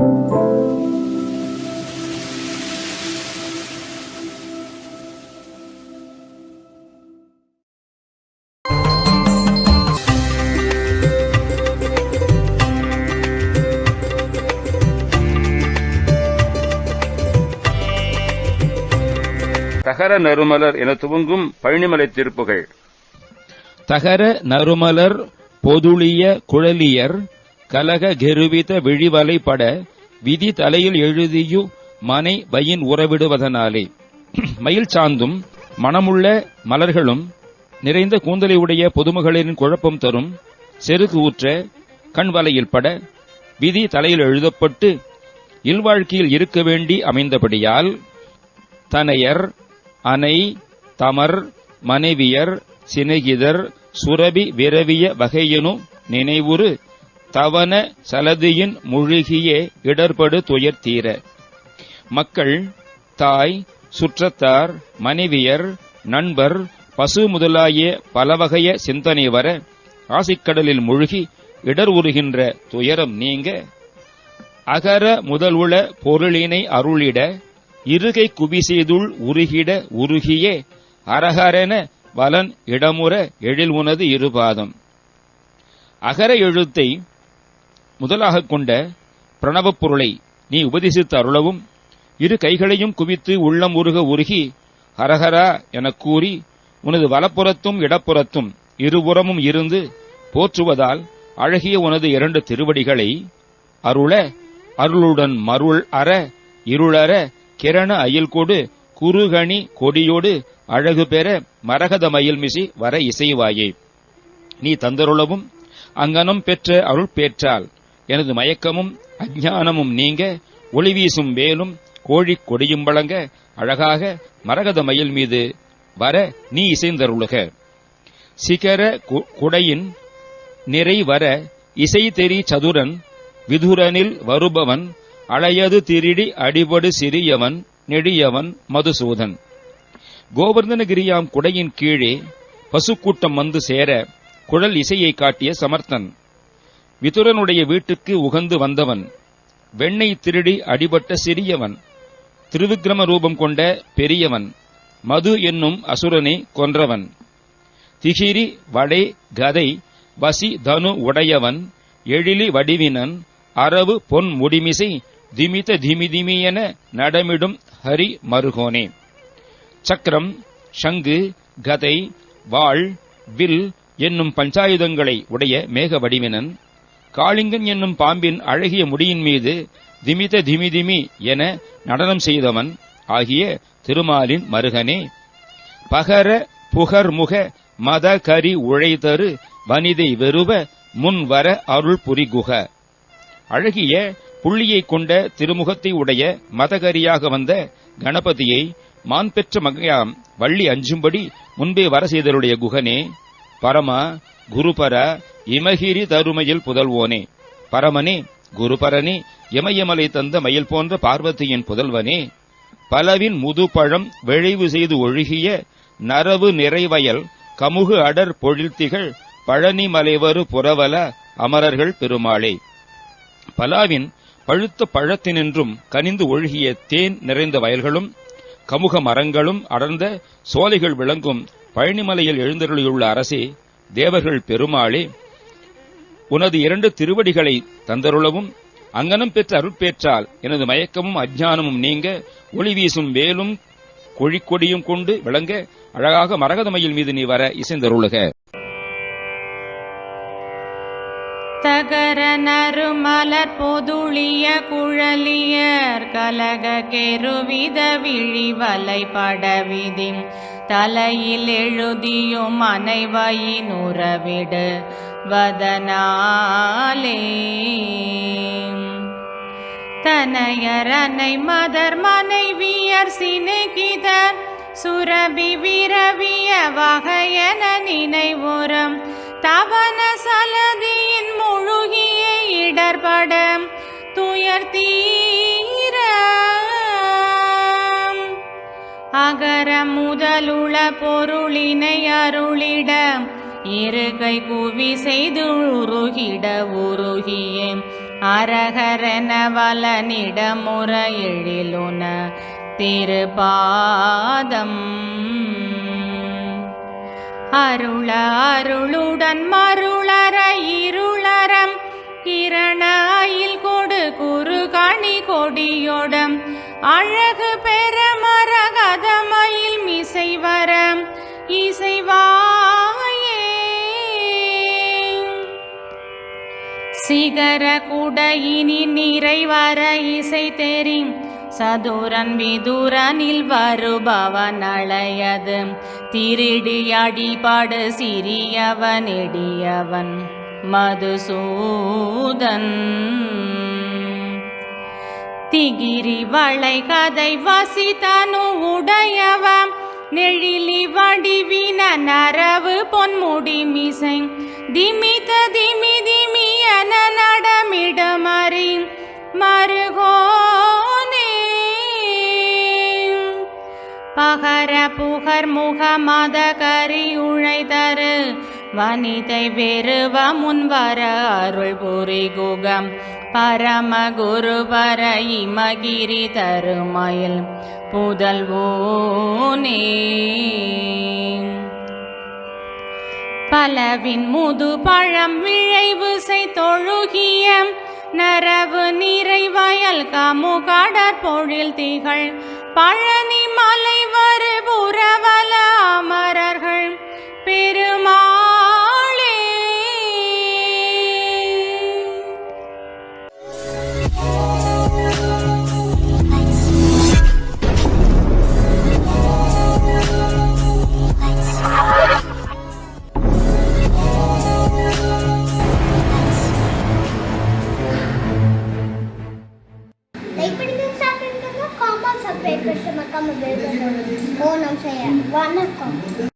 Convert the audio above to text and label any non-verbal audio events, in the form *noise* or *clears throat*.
தகர நறுமலர் என துவங்கும் பழனிமலை திருப்புகள். தகர நறுமலர் பொதுளிய குழலியர் கலக கெருவித விழிவலை பட விதி தலையில் எழுதியு மனை வயின் உறவிடுவதனாலே. *clears throat* மயில் சாந்தும் மனமுள்ள மலர்களும் நிறைந்த கூந்தலை உடைய பொதுமகளின் குழப்பம் தரும் செருக்கு ஊற்ற கண் வலையில் பட விதி தலையில் எழுதப்பட்டு இல்வாழ்க்கையில் இருக்க வேண்டி அமைந்தபடியால் தனையர் அணை தமர் மனைவியர் சிநேகிதர் சுரபி விரவிய வகையெனும் நினைவுறு தவன சலதியின் முழுகியே இடர்படு துயர் தீர. மக்கள் தாய் சுற்றத்தார் மனைவியர் நண்பர் பசு முதலாகிய பலவகைய சிந்தனை வர ஆசிக்கடலில் முழுகி இடர் உருகின்ற துயரம் நீங்க. அகர முதலுள பொருளினை அருளிட இருகை குவிசெய்துள் உருகிட உருகியே அரகரென வலன் இடமுற எழில் உனது இருபாதம். அகர எழுத்தை முதலாகக் கொண்ட பிரணவப் பொருளை நீ உபதேசித்து அருளவும் இரு கைகளையும் குவித்து உள்ளம் உருக உருகி ஹரஹரா எனக் கூறி உனது வலப்புறத்தும் இடப்புறத்தும் இருபுறமும் இருந்து போற்றுவதால் அழகிய உனது இரண்டு திருவடிகளை அருள அருளுடன் மருள் அற இருளற கிரண அயில்கொடு குறுகணி கொடியோடு அழகு பெற மரகத மயில் மிசி வர இசைவாயே. நீ தந்தருளவும் அங்கனம் பெற்ற அருள் பேற்றால் எனது மயக்கமும் அஞ்ஞானமும் நீங்க ஒளி வீசும் வேலும் கோழிக் கொடியும் வழங்க அழகாக மரகத மயில் மீது வர நீ இசைந்தருளுக. சிகர கு- குடையின் நிறை வர இசை தெரி சதுரன் விதுரனில் வருபவன் அளையது திருடி அடிபடு சிறியவன் நெடியவன் மதுசூதன். கோவர்தனகிரியாம் குடையின் கீழே பசுக்கூட்டம் வந்து சேர குழல் இசையை காட்டிய சமர்த்தன். விதுரனுடைய வீட்டுக்கு உகந்து வந்தவன் வெண்ணெய் திருடி அடிபட்ட சிறியவன் திருவிக்கிரம ரூபம் கொண்ட பெரியவன் மது என்னும் அசுரனை கொன்றவன். திகிரி வடை கதை வசி தனு உடையவன் எழிலி வடிவினன் அரவு பொன் முடிமிசை திமித திமி என நடமிடும் ஹரி மருகோனே. சக்கரம் சங்கு கதை வாள் வில் என்னும் பஞ்சாயுதங்களை உடைய மேக வடிவினன் காளிங்கன் என்னும் பாம்பின் அழகிய முடியின் மீது திமித திமி திமி என நடனம் செய்தவன் ஆகிய திருமாலின் மருகனே. பகர புகர்முக மத கரி உழைதரு வனிதை வெறுவ முன் வர அருள் புரிகுக. அழகிய புள்ளியைக் கொண்ட திருமுகத்தை உடைய மதகரியாக வந்த கணபதியை மான் பெற்ற மகையாம் வள்ளி அஞ்சும்படி முன்பே வர செய்தருடைய குகனே. பரமா குருபர இமகிரி தருமையில் புதல்வோனே. பரமனே குருபரனே இமயமலை தந்த மயில் போன்ற பார்வதியின் புதல்வனே. பலவின் முதுபழம் விளைவு செய்து ஒழுகிய நரவு நிறைவயல் கமுகு அடர் பொழில்திகள் பழனி மலைவரு புறவல அமரர்கள் பெருமாளே. பலாவின் பழுத்த பழத்தினின்றும் கனிந்து ஒழுகிய தேன் நிறைந்த வயல்களும் கமுக மரங்களும் அடர்ந்த சோலைகள் விளங்கும் பழனிமலையில் எழுந்தருளியுள்ள அரசே தேவர்கள் பெருமாளே உனது இரண்டு திருவடிகளை தந்தருளவும் அங்கனம் பெற்ற அருட்பேற்றால் எனது மயக்கமும் அஜ்ஞானமும் நீங்க ஒளி வீசும் வேலும் கொழிக்கொடியும் கொண்டு விளங்க அழகாக மரகதமையில் மீது நீ வர இசைந்தருளுக. தகர நறுமலர் பொதுளிய குழலியர் கலக கெருவித விழிவலை படவிதி தலையில் எழுதியும் அனைவையின் உறவிடு வதனாலே. தனையரனை மதர் மனைவியர் சிநேகிதர் சுரபி விரவிய வகையன நினைவு அகர முதலுள பொருளினை அருளிட இருகை குவி செய்து உருகிட உருகியே. வலனிட முற எழிலுன திருபாதம். அருள அருளுடன் மருளர இருளரம் கிரணாயில் கொடு குறு கணி கொடியோடம். அழகு பெ சிகர குடையினி நிறைவர இசை தெரியும் சதுரன் விதுரனில் வருபவன் அழையது திருடி அடிபாடு சிறியவன் இடியவன் மதுசூதன். திகிரி வளை கதை வசித்தனு உடையவன் நெழிலி வடிவின நரவு பொன்முடி மிசை திமித திமிதி பகர புகர் முகமத கரி உழைதரு. வனிதை வெறுவ முன்வர அருள் புரி குகம். பரம குரு பர இமகிரி தருமயில் புதல்வோனே பலவின் முது பழம் விழைவு செய் தொழுகிய நரவு நிறை வயல் கமு கடற்பொழில் திகழ். பழனி மலை Köszönöm a kamerát, hónom se jár. Vannak kamerát.